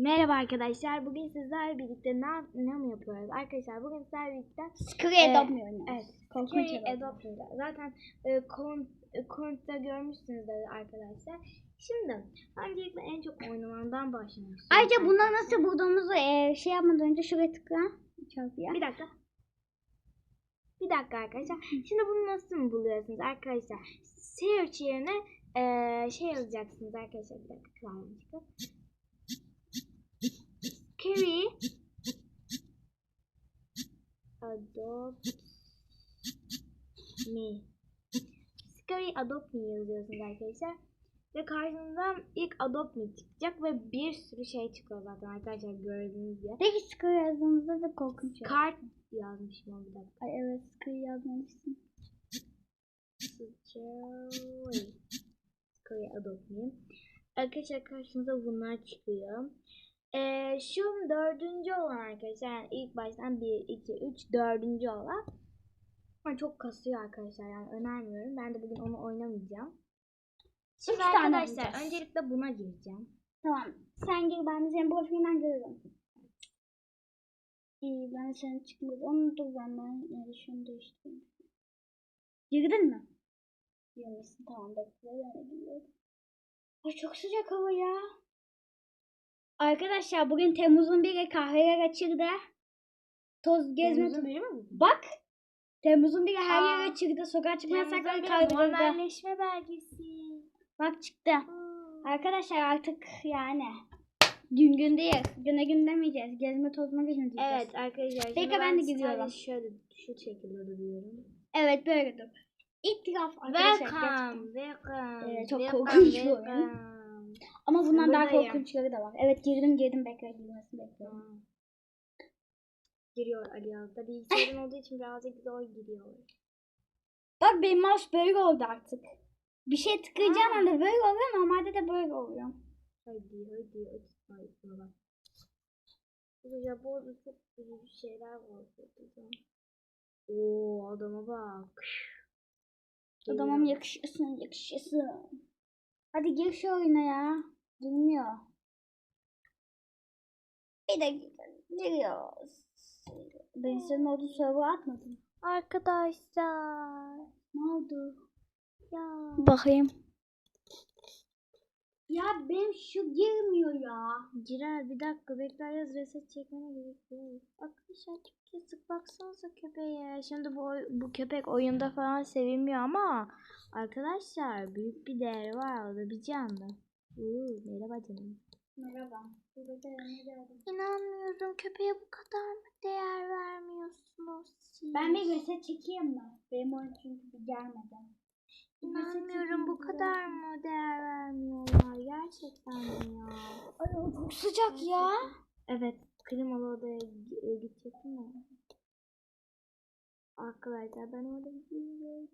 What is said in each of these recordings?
Merhaba arkadaşlar. Bugün sizlerle birlikte ne, ne mi yapıyoruz? Arkadaşlar bugün sizlerle birlikte Scary Ee, Adopt oynuyoruz? evet, Scary Adopt. Zaten e, kont, e, kontta arkadaşlar. Şimdi öncelikle en çok oynamandan başlamak istiyorum. Ayrıca buna nasıl bulduğumuzu e, şey yapmadan önce şuraya tıkla. Çarpıya. Bir dakika. Bir dakika arkadaşlar. Şimdi bunu nasıl mı buluyorsunuz arkadaşlar? Search yerine e, şey yazacaksınız arkadaşlar. Bir dakika klavye Scary Adopt Me Scary Adopt Me yazıyorsunuz arkadaşlar. Ve karşınıza ilk Adopt Me çıkacak ve bir sürü şey çıkıyor zaten arkadaşlar gördüğünüz gibi. Peki Scary yazdığımızda da korkunç yok. Kart yazmışım ama bir dakika. Ay evet Scary yazmamışsın. Scary Scary Adopt Me. Arkadaşlar karşınıza bunlar çıkıyor. Ee, şu dördüncü olan arkadaşlar yani ilk baştan 1, 2, 3 dördüncü olan ama çok kasıyor arkadaşlar yani önermiyorum. Ben de bugün onu oynamayacağım. Şimdi Üç tane arkadaşlar öncelikle buna gireceğim. Tamam. Sen gir ben de senin profilinden görürüm. İyi ben senin çıkmadı. Onu dur ben ben yani şunu değiştireyim. Girdin mi? Girmişsin tamam bekle ben de. Ay çok sıcak hava ya. Arkadaşlar bugün Temmuz'un biri kahveler açıldı. Toz gezme Temmuz'un biri mi bu? Bak. Temmuz'un biri her Aa, yer açıldı. Sokağa çıkma yasakları kaldırıldı. normalleşme belgesi. Bak çıktı. Aa. Arkadaşlar artık yani gün gün değil. Güne gün demeyeceğiz. Gezme tozma günü diyeceğiz. Evet arkadaşlar. Peki, şimdi ben de gidiyorum. Şöyle şu şekilde duruyorum. Evet böyle dur. İtiraf arkadaşlar. Welcome, welcome. Evet, çok welcome, korkunç welcome. Ama bundan daha korkunçları da var. Evet girdim girdim bekle girmesini bekliyorum. Aa. Giriyor Ali Yazda. Bilgisayarın olduğu için birazcık zor giriyor. Bak benim mouse böyle oldu artık. Bir şey tıklayacağım Aa. anda böyle oluyor. Normalde de böyle oluyor. Hadi hadi hadi. Hayır bana. Bu Japon'da çok büyük şeyler var. Oo adama bak. Adamım yakışıyorsun yakışıyorsun. Hadi gir şu oyuna ya. Girmiyor. Bir dakika giriyoruz. Ben senin olduğu server atmadım. Arkadaşlar. Ne oldu? Ya. Bakayım. Ya benim şu girmiyor ya. Girer bir dakika bekler yaz reset çekmene gerek yok. Arkadaşlar çok yazık baksanıza köpeğe. Şimdi bu, bu köpek oyunda falan sevilmiyor ama arkadaşlar büyük bir değeri var o da bir canlı. Uuu merhaba canım. Merhaba. İnanmıyorum köpeğe bu kadar mı değer vermiyorsunuz siz? Ben bir reset çekeyim mi? Benim oyun çünkü bir gelmedi. İnanmıyorum bu kadar mı değer vermiyorlar gerçekten mi ya? Ay o çok sıcak ya. Evet, klimalı odaya e, gidecektim ya. Arkadaşlar ben orada gördüm.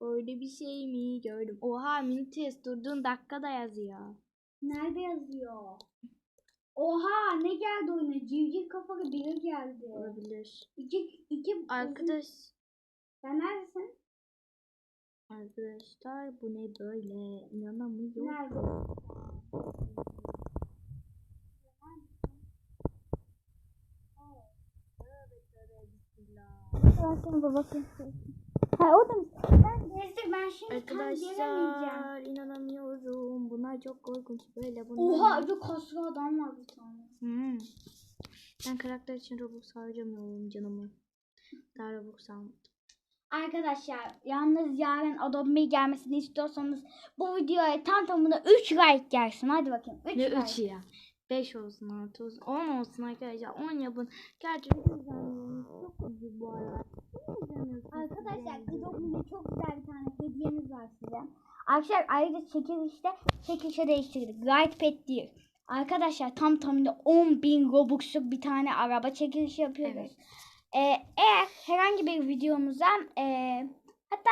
Öyle bir şey mi gördüm? Oha Minutes durduğun dakikada yazıyor. Nerede yazıyor? Oha ne geldi oyuna? Civciv kafalı biri geldi. Olabilir. İki, iki Arkadaş, Sen neredesin? arkadaşlar bu ne böyle? İnanamıyorum. Nerede? Ben sana baba Ha o da? Ben gezdim ben şimdi. Arkadaşlar inanamıyorum. Bunlar çok korkunç böyle bunlar. Oha bir kaslı adam var bir tane. Hmm. Ben karakter için Robux harcamıyorum canımı. Daha Robux almadım. Arkadaşlar yalnız yarın Adobe gelmesini istiyorsanız bu videoya tam tamına 3 like gelsin. Hadi bakayım. 3 Ne like. 3 ya? 5 olsun 6 olsun 10 olsun arkadaşlar 10 yapın. Gerçekten izlemiyorsunuz. Çok ucuz bu izlemiyorsunuz? Arkadaşlar? Adobe'de çok güzel bir tane hediyemiz var size. Arkadaşlar ayrıca çekilişte çekilişe değiştirdik. Lightpad değil. Arkadaşlar tam tamına 10.000 Robux'luk bir tane araba çekilişi yapıyoruz. Evet. Ee, eğer herhangi bir videomuzdan e, hatta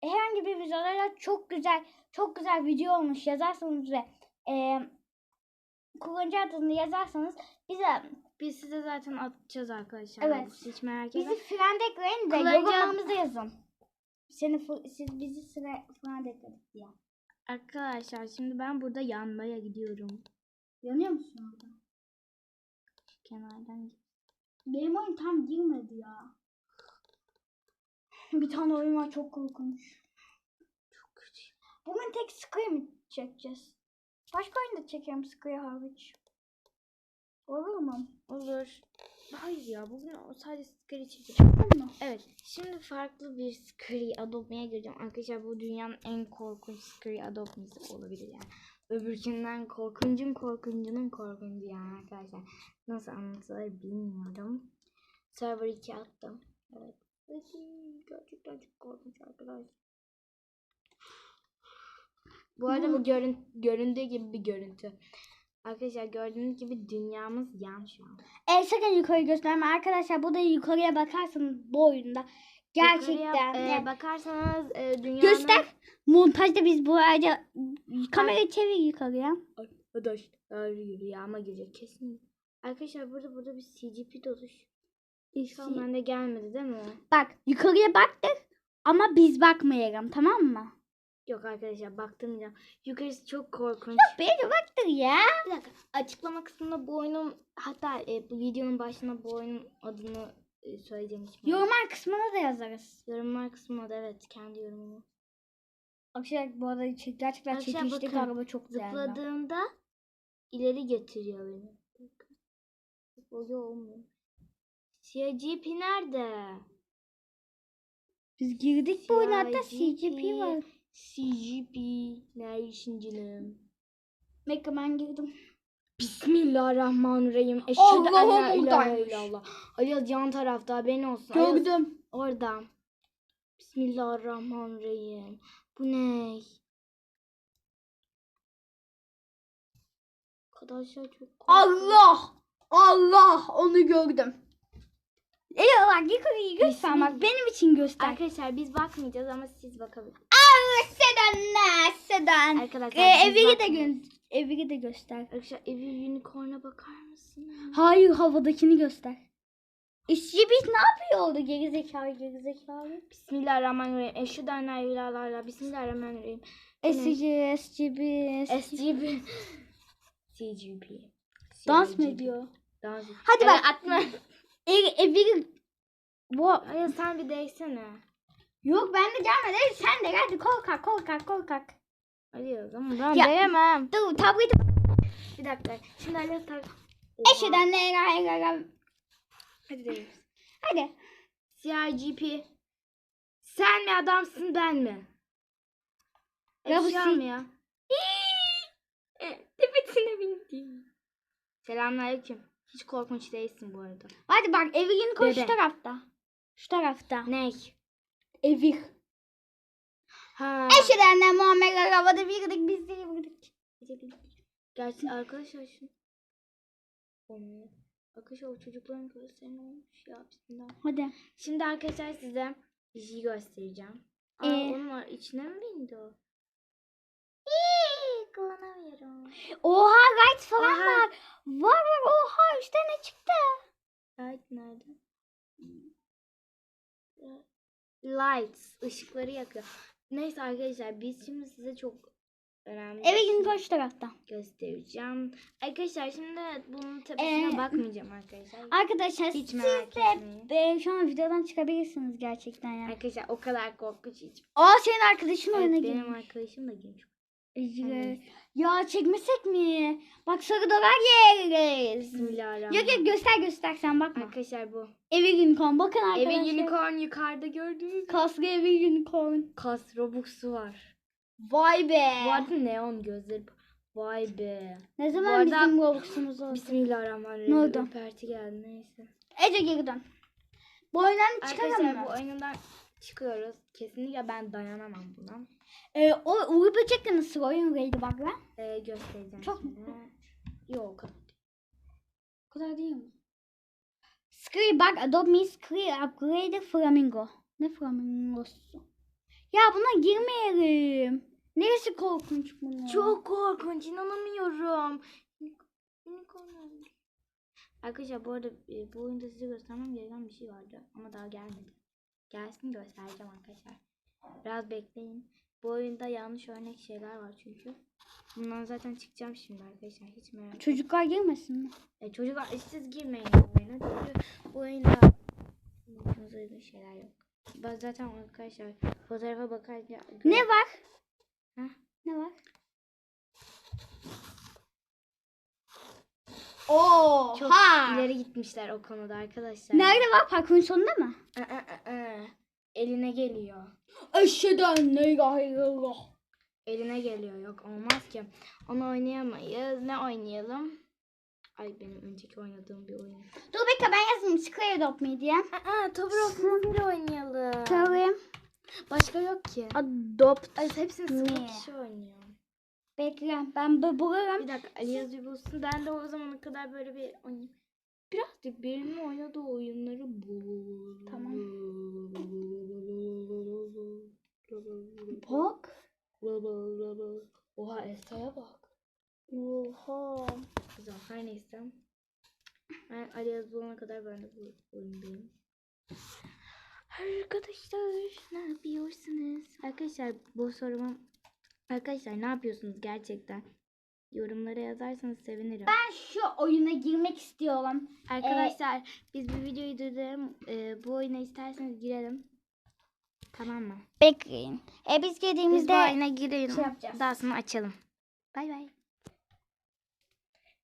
herhangi bir videoda çok güzel çok güzel video olmuş yazarsanız ve e, kullanıcı adını yazarsanız bize Biz size zaten atacağız arkadaşlar. Evet. Hiç merak bizi etmeyin. friend ekleyin de Kullanıcı- yazın. Seni fu- siz bizi sıra friend ekledik diye. Arkadaşlar şimdi ben burada yanmaya gidiyorum. Yanıyor musun orada? Kenardan git. Benim oyun tam girmedi ya. Bir tane oyun var çok korkunç. Çok kötü. Bugün tek Sky'ı mı çekeceğiz? Başka oyun da çekerim Sky hariç. Olur mu? Olur. Hayır ya bugün sadece Scary çekeceğim. Mu? Evet. Şimdi farklı bir Scary Adobe'ye gireceğim. Arkadaşlar bu dünyanın en korkunç Scary Adobe'si olabilir yani. Öbürkünden korkuncun korkuncunun korkuncu yani arkadaşlar. Nasıl anlatılır bilmiyorum. Server 2 attım. Evet. Gerçekten çok korkunç arkadaşlar. Bu arada bu görün, göründüğü gibi bir görüntü. Arkadaşlar gördüğünüz gibi dünyamız yan şu an. E sakın yukarı gösterme. Arkadaşlar burada yukarıya bakarsanız bu oyunda gerçekten Yukarıya, e, yani bakarsanız e, dünyanın... göster. Montajda biz bu arada kamerayı çevir yukarıya. Arkadaşlar rüyama girecek kesin. Arkadaşlar burada burada bir CGP doluş. An bende gelmedi değil mi? Bak yukarıya baktık ama biz bakmayalım tamam mı? Yok arkadaşlar baktım Yukarısı çok korkunç. Beni baktır ya. Bir dakika açıklama kısmında bu oyunun hatta e, bu videonun başına bu oyunun adını e, söyleyeceğim. merak- Yorumlar kısmına da yazarız. Yorumlar kısmında da evet kendi yorumumu. Arkadaşlar bu arada çek- gerçekten Arkadaşlar çekiştik bakın, araba çok güzel. Zıpladığımda ileri götürüyor beni. Böyle olmuyor. CGP nerede? Biz girdik bu oyuna hatta. CGP var. CGP neredesin canım? Mega Man girdim. Bismillahirrahmanirrahim. Eşhedü en Allah'ım la ilahe buradaymış. illallah. Ayaz yan tarafta haberin olsun. Ayaz Gördüm. orada. Bismillahirrahmanirrahim. Bu ne? Arkadaşlar çok. Allah! Allah! Onu gördüm. Evet bak yukarıyı göster bak benim için göster. Arkadaşlar biz bakmayacağız ama siz bakabilirsiniz. Sedan ne? Sedan. Arkadaşlar Ee, evi de bakmayacağız. gö evi de göster. Arkadaşlar evi unicorn'a bakar mısın? Hayır havadakini göster. İşçi biz ne yapıyor orada gerizekalı gerizekalı? Bismillahirrahmanirrahim. Eşhedü en la ilahe illallah. Bismillahirrahmanirrahim. SC, SCB, SGP. CGP. Dans mı ediyor? Dans. Hadi bak atma. Evi, evi bu Ay sen bir değsene. Yok ben de gelmedi. Sen de hadi korkak korkak korkak. Hadi o zaman ben Ya- değemem. Dur tableti Bir dakika. Şimdi Ali tak. eşeden ne ra ra ra. Hadi değiyoruz. Hadi. CIGP. Sen mi adamsın ben mi? Ya bu Eşya si- mı ya? E, Tepesine bindim. Selamünaleyküm. Hiç korkunç değilsin bu arada. Hadi bak evin koş şu tarafta. Şu tarafta. Ne? Evi. Ha. Eşeden ne Muhammed arabada birdik biz de birdik. Gerçi arkadaşlar şu. Arkadaşlar o çocukların gözlerine olmuş ya bismillah. Hadi. Şimdi arkadaşlar size bir şey göstereceğim. Aa, Ee? onun var. içine mi bindi o? İyi, kullanamıyorum. Oha light falan Aha. var. Var var oha üstte ne çıktı? Light nerede? Lights. ışıkları yakıyor. Neyse arkadaşlar biz şimdi size çok önemli Evin şey koş tarafta. göstereceğim. Arkadaşlar şimdi bunun tepesine Ee, bakmayacağım arkadaşlar. Arkadaşlar Hiç merak etmeyin. e, şu an videodan çıkabilirsiniz gerçekten yani. Arkadaşlar o kadar korkunç hiç. Aa senin arkadaşın Evet, oyuna benim girmiş. arkadaşım da girmiş. Ya çekmesek mi? Bak sarı dolar yeriz. Yok Bismillahirrahmanirrahim. yok göster göster sen bakma. Arkadaşlar bu. Evi unicorn bakın arkadaşlar. Evi unicorn yukarıda gördünüz? Kaslı evi unicorn. Kas Robux'u var. Vay be. Bu arada neon gözleri. Vay be. Ne Bu zaman arada- bizim Robux'umuz oldu? Bismillahirrahmanirrahim. Ne oldu? Ürperti geldi neyse. Ece geri dön. Bu oyundan çıkalım Arkadaşlar mı? bu oyundan çıkıyoruz. Kesinlikle ben dayanamam buna. Ee, o Uğur Böcek'le nasıl oyun lan? Ee, göstereceğim Çok şimdi. Yok. O kadar değil mi? Scree bak Adobe Me Scree Upgrade Flamingo. Ne flamingosu? Ya buna girmeyelim. Neresi korkunç bunun? Çok korkunç inanamıyorum. Arkadaşlar bu arada e, bu oyunda size göstermem gereken bir şey vardı ama daha gelmedi. Gelsin göstereceğim arkadaşlar. Biraz bekleyin. Bu oyunda yanlış örnek şeyler var çünkü. Bundan zaten çıkacağım şimdi arkadaşlar. Hiç merak etmeyin. Çocuklar girmesin mi? E, çocuklar siz girmeyin bu oyuna. Çünkü bu oyunda uygun şeyler yok. Ben zaten arkadaşlar fotoğrafa bakınca Ne var? Heh. Ne var? Oo, çok ileri gitmişler o konuda arkadaşlar. Nerede var? Parkurun sonunda mı? Aa, aa, aa. Eline geliyor. Eşheden ne illallah. Eline geliyor. Yok olmaz ki. Onu oynayamayız. Ne oynayalım? Ay benim önceki oynadığım bir oyun. Dur bekle ben yazayım. Square Adopt Me diye. Aa, Tower of Wonder oynayalım. Tabii. Başka yok ki. Adopt. Ay hepsini sıfır kişi oynuyor. Bekle ben bu bulurum. Bir dakika Ali yazıyı bulsun. Ben de o zamana kadar böyle bir oynayayım. Birazcık birinin oynadığı oyunları bul. Tamam. Bak. Oha Esra'ya bak. Oha. Güzel her neyse. Ben Ali Yaz bulana kadar ben de bu oyundayım. Arkadaşlar ne yapıyorsunuz? Arkadaşlar bu soruma Arkadaşlar ne yapıyorsunuz gerçekten? Yorumlara yazarsanız sevinirim. Ben şu oyuna girmek istiyorum. Arkadaşlar biz bu videoyu durduralım. Ee, bu oyuna isterseniz girelim. Tamam mı? Bekleyin. E biz Biz bu girdiğimizde oyuna girelim. şey yapacağız. Daha sonra açalım. Bay bay.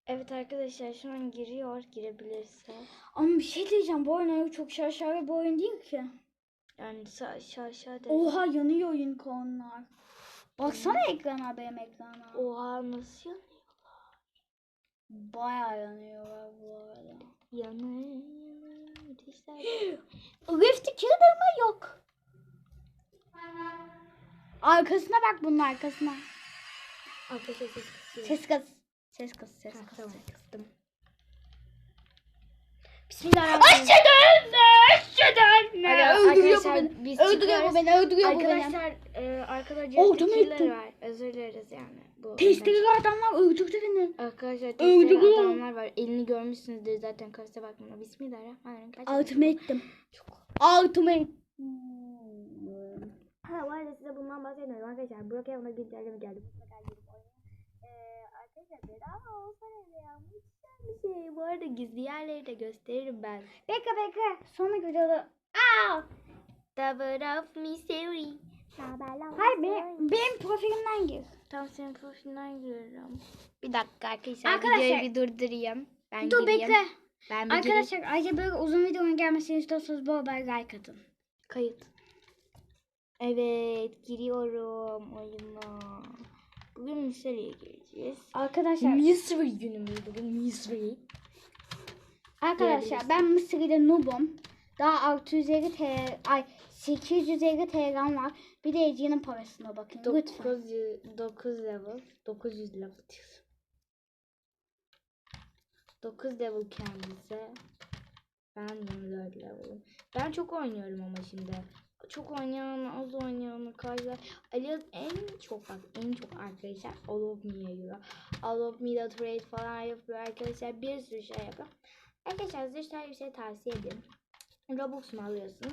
Evet arkadaşlar şu an giriyor. Girebilirse. ama bir şey diyeceğim. Bu oyun çok şaşalı bir oyun değil ki. Yani sağ aşağı aşağı de. Oha yanıyor oyun konular. Baksana ekrana benim ekrana. Oha nasıl yanıyor? Bayağı yanıyorlar bu arada. Yanıyor. Rift'i kırdırma yok. Arkasına bak bunun arkasına. Arkadaşlar ses kısıyor. Ses kız. Ses kız ses kız. tamam kıstım. Bismillahirrahmanirrahim. Eşheden Aga, Öldürüyor bu arkadaşlar, beni. biz Öldürüyor bu beni. Öldürüyor bu beni. Arkadaşlar e, arkada Oldu Jessica mu Killer ettim? var. Özür dileriz yani. Bu Testere adamlar öldürdü beni. Arkadaşlar testere adamlar var. Elini görmüşsünüzdür zaten karşıda bakmana. Bismillahirrahmanirrahim. Altıma ettim. Altıma ettim. Ha bu arada size bundan bahsetmiyorum arkadaşlar. Evna güncelleme geldi. Mutlaka gelip oynayın. Ee, arkadaşlar bedava olsa ne ya? Muhteşem bir şey. Bu arada gizli yerleri de gösteririm ben. Bekle bekle. Sonra videoda. Aa! Tower of Missouri. Hayır benim, benim profilimden gir. Tam senin profilinden giriyorum. Bir dakika arkadaşlar. Arkadaşlar- Videoyu bir durdurayım. Ben Dur gireyim. bekle. Ben bir gireyim. Arkadaşlar ayrıca böyle uzun videonun gelmesini istiyorsanız bu haber like atın. Kayıt. Evet giriyorum oyuna. Bugün Mystery'e gireceğiz. Arkadaşlar Mystery günümüz bugün Mystery. arkadaşlar ben Mısır'da noobum. Daha 650 TL ay 850 TL'm var. Bir de Ece'nin parasına bakın lütfen. 9, 9 level. 900 level diyorsun. 9 level kendisi. Ben 24 level'ım. Ben çok oynuyorum ama şimdi. Çok oynayan, az oynayan karşılar. Alias en çok bak en çok arkadaşlar All of Me'ye giriyor. All of Me'de trade falan yapıyor arkadaşlar. Bir sürü şey yapıyor. Arkadaşlar size şöyle bir şey tavsiye edeyim. Robux mu alıyorsunuz?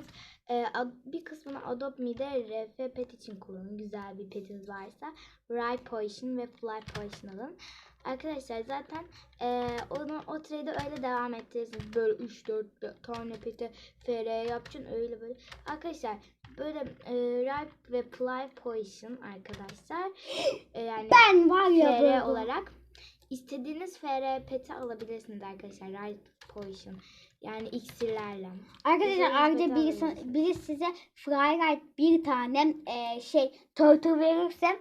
Ee, bir kısmını Adopt Me'de RF pet için kullanın. Güzel bir petiniz varsa. Ride Potion ve Fly Potion alın. Arkadaşlar zaten ee, onu o trade'i öyle devam ettirirsiniz. Böyle 3-4 tane peti FR yapacaksın öyle böyle. Arkadaşlar böyle e, Ride ve Fly Potion arkadaşlar. E, yani Ben var ya FR böyle. olarak istediğiniz FR peti alabilirsiniz arkadaşlar. Ride Potion. Yani iksirlerle. Arkadaşlar ayrıca biri, biri size Frylight bir tane e, şey turtle verirse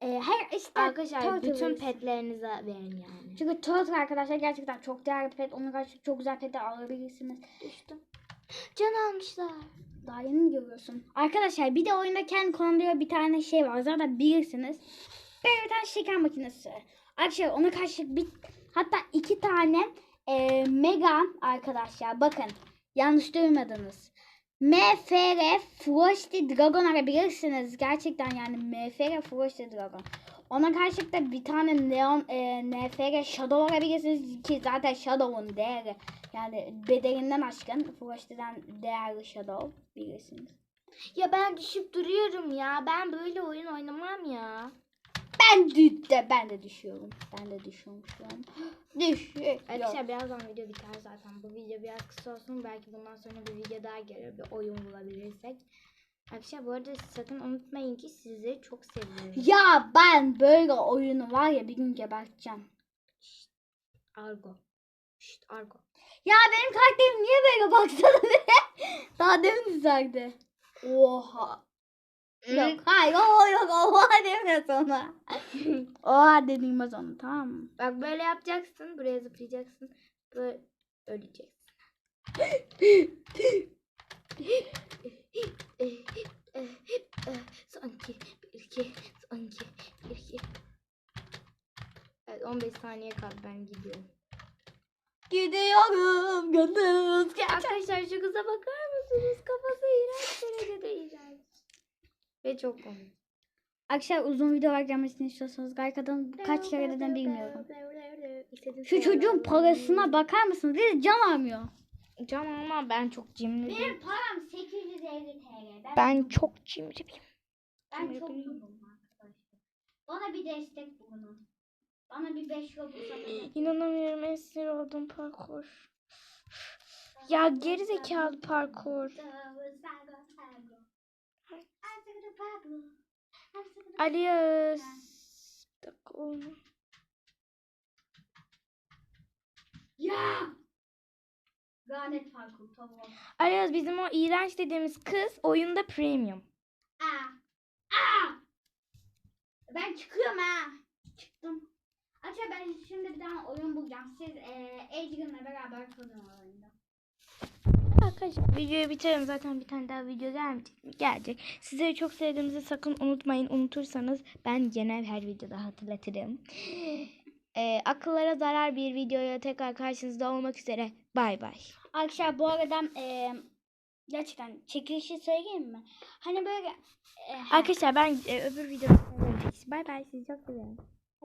e, her işte Arkadaşlar turtle bütün petlerinize verin yani. Çünkü turtle arkadaşlar gerçekten çok değerli pet. Onun karşı çok güzel petler alabilirsiniz. Düştüm. Can almışlar. Daha yeni mi görüyorsun? Arkadaşlar bir de oyunda kendi kullandığı bir tane şey var. Zaten bilirsiniz. Böyle bir tane şeker makinesi. Arkadaşlar ona karşı bir hatta iki tane e, mega arkadaşlar bakın yanlış duymadınız. MFR Frosty Dragon arabilirsiniz. Gerçekten yani MFR Frosty Dragon. Ona karşı da bir tane Neon e, NFR Shadow arabilirsiniz ki zaten Shadow'un değeri yani bedelinden aşkın Frosty'den değerli Shadow bilirsiniz. Ya ben düşüp duruyorum ya. Ben böyle oyun oynamam ya. Ben de ben de düşüyorum. Ben de düşüyorum şu an. Düşüyorum. Arkadaşlar birazdan video biter zaten. Bu video biraz kısa olsun. Belki bundan sonra bir video daha gelir. Bir oyun bulabilirsek. Arkadaşlar bu arada sakın unutmayın ki sizi çok seviyorum. Ya ben böyle oyunu var ya bir gün geberteceğim. Argo. Şşt Argo. Ya benim karakterim niye böyle baksana be? Daha demin düzeldi. Oha. Yok hayır o yok oha deme sonra. oha dediğime sonra tamam mı? Bak böyle yapacaksın. Buraya zıplayacaksın. Böyle öleceksin. Sanki bir iki, sanki bir iki. Evet 15 saniye kaldı ben gidiyorum. Gidiyorum gündüz. Arkadaşlar şu kıza bakar mısınız? Kafası iğrenç derecede iğrenç. Ve çok komik. Arkadaşlar uzun videolar gelmesini istiyorsanız atın. Kaç kere dedim bilmiyorum. Şu çocuğun parasına bakar mısınız? Bir de can almıyor. Can ama ben çok cimriyim. param 850 TL. Ben çok cimriyim. Ben çok yoruldum arkadaşlar. Bana bir destek bulun. Bana bir 5 yol bulun. İnanamıyorum esir oldum parkur. Ya geri zekalı parkur. Dakika olma. Ya! Lanet parkur tamam. Alias bizim o iğrenç dediğimiz kız oyunda premium. Aa! Aa! Ben çıkıyorum ha. Çıktım. Aça ben şimdi bir tane oyun bulacağım. Siz eee Adrian'la beraber o oyunda. Arkadaşlar videoyu bitirelim. Zaten bir tane daha video gelmeyecek? Gelecek. Sizleri çok sevdiğimizi sakın unutmayın. Unutursanız ben genel her videoda hatırlatırım. Ee, akıllara zarar bir videoya tekrar karşınızda olmak üzere. Bay bay. Arkadaşlar bu arada eee gerçekten çekilişi söyleyeyim mi? Hani böyle eee, Arkadaşlar ben e, öbür videoda Bay bay. Sizi çok seviyorum.